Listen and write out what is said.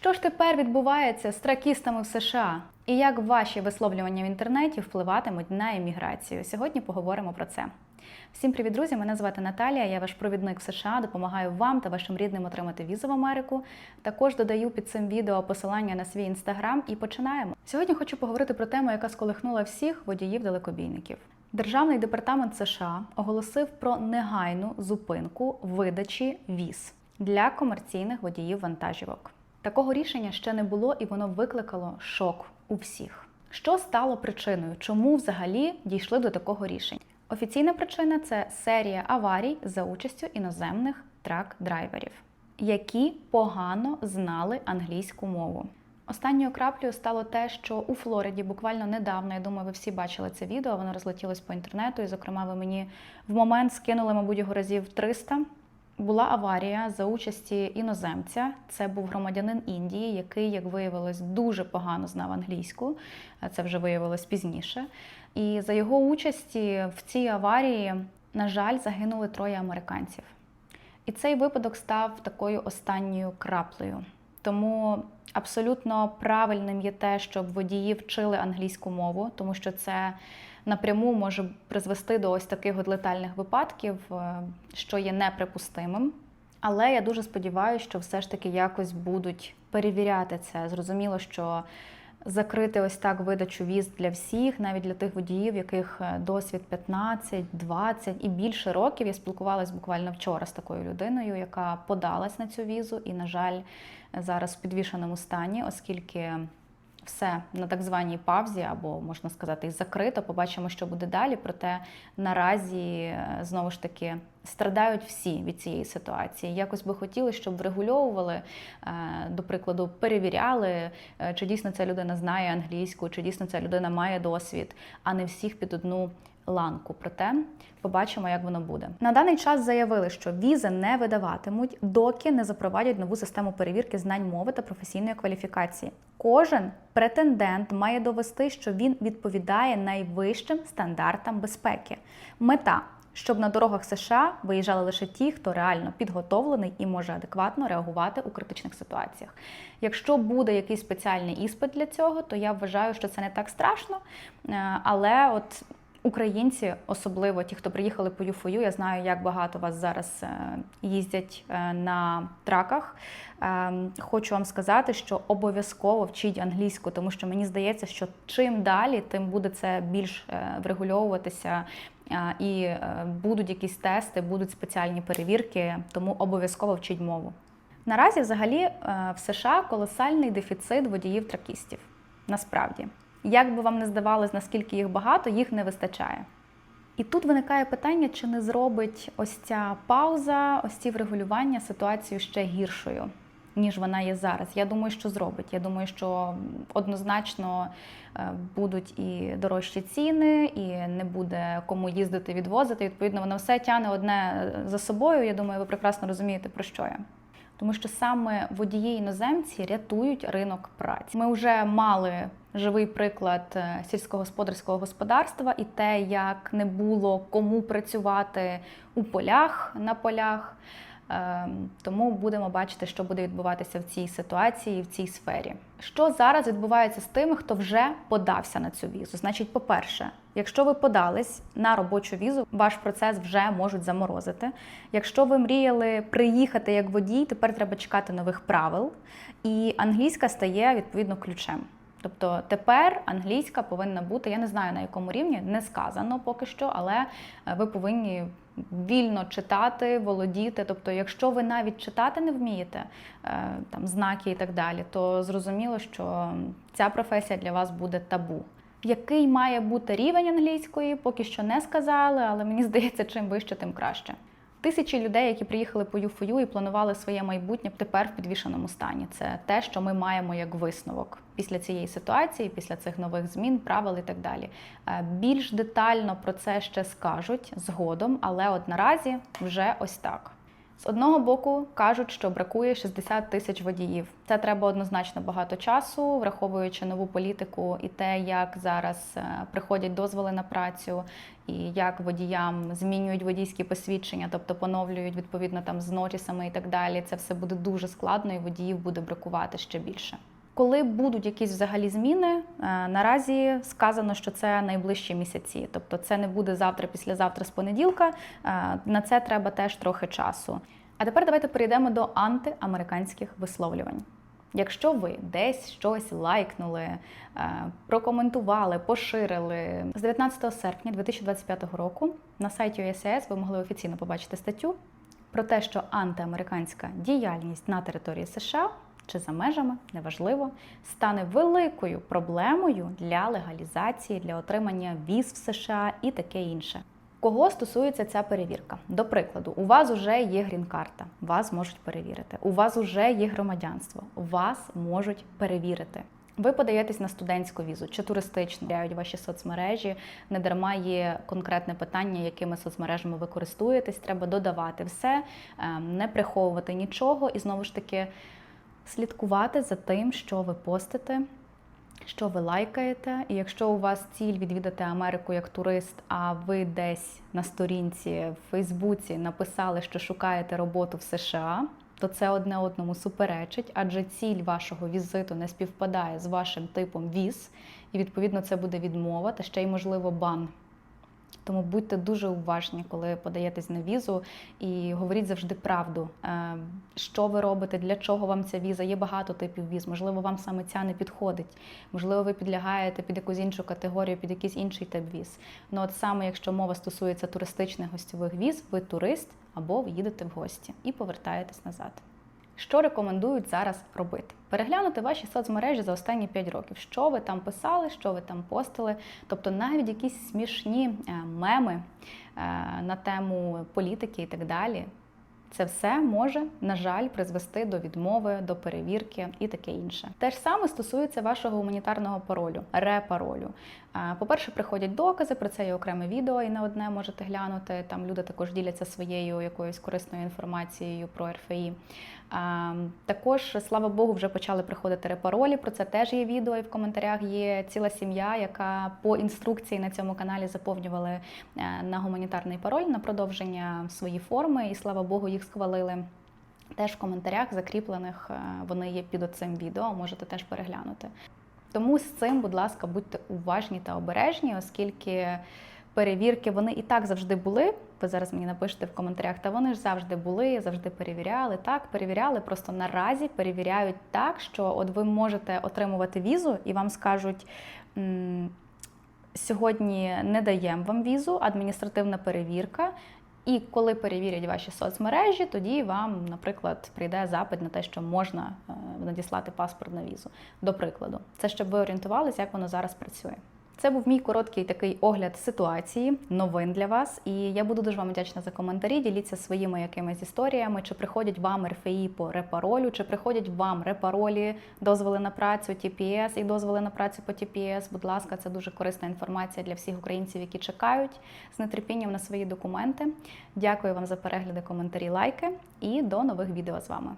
Що ж тепер відбувається з тракістами в США? І як ваші висловлювання в інтернеті впливатимуть на еміграцію? Сьогодні поговоримо про це. Всім привіт, друзі! Мене звати Наталія. Я ваш провідник в США. Допомагаю вам та вашим рідним отримати візу в Америку. Також додаю під цим відео посилання на свій інстаграм і починаємо. Сьогодні хочу поговорити про тему, яка сколихнула всіх водіїв-далекобійників. Державний департамент США оголосив про негайну зупинку видачі віз для комерційних водіїв вантажівок. Такого рішення ще не було, і воно викликало шок у всіх. Що стало причиною? Чому взагалі дійшли до такого рішення? Офіційна причина це серія аварій за участю іноземних трак-драйверів, які погано знали англійську мову. Останньою краплею стало те, що у Флориді буквально недавно, я думаю, ви всі бачили це відео, воно розлетілось по інтернету, і, зокрема, ви мені в момент скинули, мабуть, його разів 300. Була аварія за участі іноземця. Це був громадянин Індії, який, як виявилось, дуже погано знав англійську. Це вже виявилось пізніше. І за його участі в цій аварії, на жаль, загинули троє американців. І цей випадок став такою останньою краплею. Тому абсолютно правильним є те, щоб водії вчили англійську мову, тому що це напряму може призвести до ось таких от летальних випадків, що є неприпустимим. Але я дуже сподіваюся, що все ж таки якось будуть перевіряти це. Зрозуміло, що закрити ось так видачу віз для всіх, навіть для тих водіїв, яких досвід 15, 20 і більше років. Я спілкувалась буквально вчора з такою людиною, яка подалась на цю візу, і, на жаль, зараз в підвішеному стані, оскільки все на так званій павзі, або можна сказати, закрито. Побачимо, що буде далі. Проте наразі знову ж таки страдають всі від цієї ситуації. Якось би хотіли, щоб врегульовували, до прикладу, перевіряли, чи дійсно ця людина знає англійську, чи дійсно ця людина має досвід, а не всіх під одну. Ланку, проте побачимо, як воно буде. На даний час заявили, що візи не видаватимуть, доки не запровадять нову систему перевірки знань мови та професійної кваліфікації. Кожен претендент має довести, що він відповідає найвищим стандартам безпеки. Мета. Щоб на дорогах США виїжджали лише ті, хто реально підготовлений і може адекватно реагувати у критичних ситуаціях. Якщо буде якийсь спеціальний іспит для цього, то я вважаю, що це не так страшно. Але от Українці, особливо ті, хто приїхали по ЮФОЮ, я знаю, як багато вас зараз їздять на траках. Хочу вам сказати, що обов'язково вчіть англійську, тому що мені здається, що чим далі, тим буде це більш врегульовуватися. І будуть якісь тести, будуть спеціальні перевірки, тому обов'язково вчіть мову. Наразі, взагалі, в США колосальний дефіцит водіїв-тракістів. Насправді. Як би вам не здавалось, наскільки їх багато, їх не вистачає. І тут виникає питання, чи не зробить ось ця пауза, ось ці врегулювання ситуацію ще гіршою, ніж вона є зараз. Я думаю, що зробить. Я думаю, що однозначно будуть і дорожчі ціни, і не буде кому їздити відвозити. Відповідно, воно все тягне одне за собою. Я думаю, ви прекрасно розумієте, про що я. Тому що саме водії іноземці рятують ринок праці. Ми вже мали живий приклад сільськогосподарського господарства і те, як не було кому працювати у полях на полях. Тому будемо бачити, що буде відбуватися в цій ситуації, в цій сфері. Що зараз відбувається з тими, хто вже подався на цю візу? Значить, по-перше, якщо ви подались на робочу візу, ваш процес вже можуть заморозити. Якщо ви мріяли приїхати як водій, тепер треба чекати нових правил, і англійська стає відповідно ключем. Тобто тепер англійська повинна бути, я не знаю на якому рівні, не сказано поки що, але ви повинні вільно читати, володіти. Тобто, якщо ви навіть читати не вмієте, там знаки і так далі, то зрозуміло, що ця професія для вас буде табу. Який має бути рівень англійської, поки що не сказали, але мені здається, чим вище, тим краще. Тисячі людей, які приїхали по ЮФОЮ і планували своє майбутнє, тепер в підвішеному стані. Це те, що ми маємо як висновок після цієї ситуації, після цих нових змін, правил і так далі. Більш детально про це ще скажуть згодом, але от наразі вже ось так. З одного боку кажуть, що бракує 60 тисяч водіїв. Це треба однозначно багато часу, враховуючи нову політику і те, як зараз е, приходять дозволи на працю, і як водіям змінюють водійські посвідчення, тобто поновлюють відповідно там з нотісами і так далі. Це все буде дуже складно, і водіїв буде бракувати ще більше. Коли будуть якісь взагалі зміни, е, наразі сказано, що це найближчі місяці, тобто це не буде завтра, післязавтра з понеділка. Е, На це треба теж трохи часу. А тепер давайте перейдемо до антиамериканських висловлювань. Якщо ви десь щось лайкнули, е, прокоментували, поширили з 19 серпня 2025 року на сайті USAS ви могли офіційно побачити статтю про те, що антиамериканська діяльність на території США чи за межами, неважливо, стане великою проблемою для легалізації, для отримання віз в США і таке інше. Кого стосується ця перевірка? До прикладу, у вас вже є грін-карта, вас можуть перевірити. У вас вже є громадянство, вас можуть перевірити. Ви подаєтесь на студентську візу чи туристичну, Перевіряють ваші соцмережі. Не дарма є конкретне питання, якими соцмережами ви користуєтесь. Треба додавати все, ем, не приховувати нічого і знову ж таки слідкувати за тим, що ви постите, що ви лайкаєте. І якщо у вас ціль відвідати Америку як турист, а ви десь на сторінці в Фейсбуці написали, що шукаєте роботу в США, то це одне одному суперечить, адже ціль вашого візиту не співпадає з вашим типом віз, і відповідно це буде відмова та ще й можливо бан. Тому будьте дуже уважні, коли подаєтесь на візу, і говоріть завжди правду, Е, що ви робите, для чого вам ця віза. Є багато типів віз. Можливо, вам саме ця не підходить. Можливо, ви підлягаєте під якусь іншу категорію, під якийсь інший тип віз. Ну от саме якщо мова стосується туристичних гостьових віз, ви турист або ви їдете в гості і повертаєтесь назад. Що рекомендують зараз робити? Переглянути ваші соцмережі за останні 5 років. Що ви там писали, що ви там постили, тобто навіть якісь смішні е, меми е, на тему політики і так далі. Це все може, на жаль, призвести до відмови, до перевірки і таке інше. Те ж саме стосується вашого гуманітарного паролю, репаролю. По-перше, приходять докази, про це є окреме відео, і не одне можете глянути. Там люди також діляться своєю якоюсь корисною інформацією про РФІ. Також, слава Богу, вже почали приходити репаролі. Про це теж є відео, і в коментарях є ціла сім'я, яка по інструкції на цьому каналі заповнювали е, на гуманітарний пароль на продовження свої форми, і слава Богу, їх схвалили. Теж в коментарях закріплених е, вони є під оцим відео, можете теж переглянути. Тому з цим, будь ласка, будьте уважні та обережні, оскільки перевірки вони і так завжди були. Ви зараз мені напишете в коментарях, та вони ж завжди були, завжди перевіряли. Так, перевіряли, просто наразі перевіряють так, що от ви можете отримувати візу і вам скажуть. «М, Сьогодні не даємо вам візу, адміністративна перевірка. І коли перевірять ваші соцмережі, тоді вам, наприклад, прийде запит на те, що можна е, надіслати паспорт на візу. До прикладу, це щоб ви орієнтувалися, як воно зараз працює. Це був мій короткий такий огляд ситуації, новин для вас. І я буду дуже вам вдячна за коментарі. Діліться своїми якимись історіями, чи приходять вам РФІ по репаролю, чи приходять вам репаролі, дозволи на працю, TPS і дозволи на працю по TPS. Будь ласка, це дуже корисна інформація для всіх українців, які чекають з нетерпінням на свої документи. Дякую вам за перегляди, коментарі, лайки і до нових відео з вами.